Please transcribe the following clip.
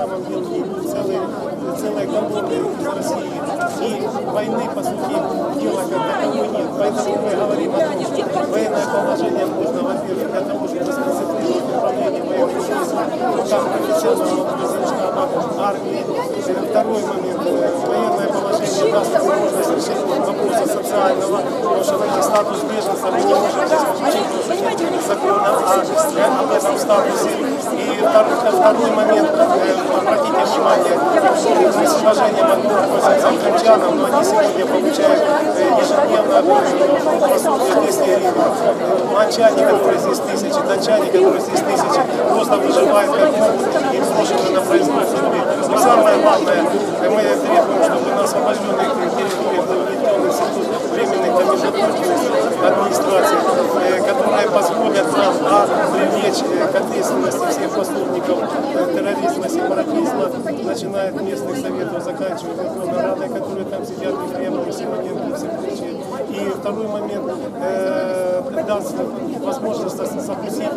самом деле идут целые, целые колонны из России. И войны, по сути дела, как таковой нет. Поэтому мы говорим о том, что военное положение нужно, во-первых, для того, чтобы сконцентрировать управление военных действий в руках профессионалов, штаба армии. И Второй момент. э, Военное положение даст возможность решить вопросы социального, потому что найти статус беженца мы не можем здесь Этом статусе. И второй, второй момент, э, обратите внимание, мы с уважением относимся к крымчанам, но они сегодня получают э, ежедневно э, пособие 200 гривен. Манчане, которые здесь тысячи, датчане, которые здесь тысячи, просто выживают как могут и брошены на производство. Но самое главное, э, мы требуем, чтобы на освобожденных территориях привлечь к ответственности всех послушников э, терроризма, сепаратизма, начиная от местных советов, заканчивая Верховной Радой, которые там сидят, Ефремов, Симоненко и все прочие. И второй момент, э, даст возможность запустить